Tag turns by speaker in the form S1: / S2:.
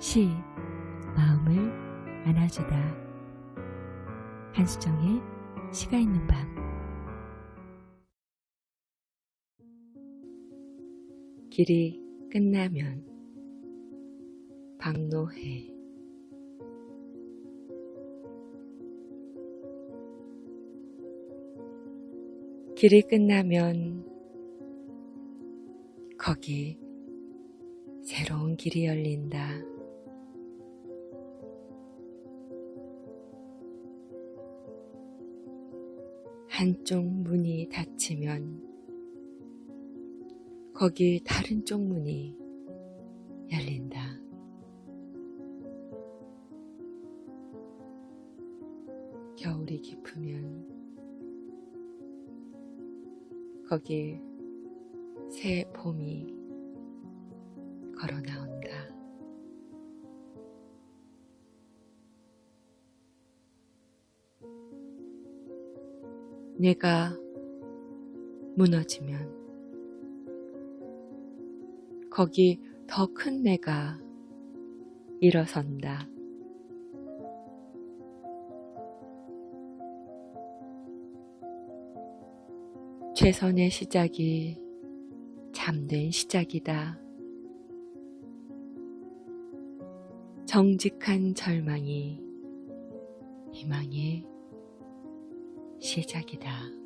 S1: 시 마음을 안아주다. 한수정의 시가 있는 밤. 길이 끝나면 박노해. 길이 끝나면 거기 새로운 길이 열린다. 한쪽 문이 닫히면 거기 다른 쪽 문이 열린다. 겨울이 깊으면 거기 새 봄이 걸어 나온다. 내가 무너지면 거기 더 큰 내가 일어선다. 최선의 시작이 참된 시작이다. 정직한 절망이 희망의 시작이다.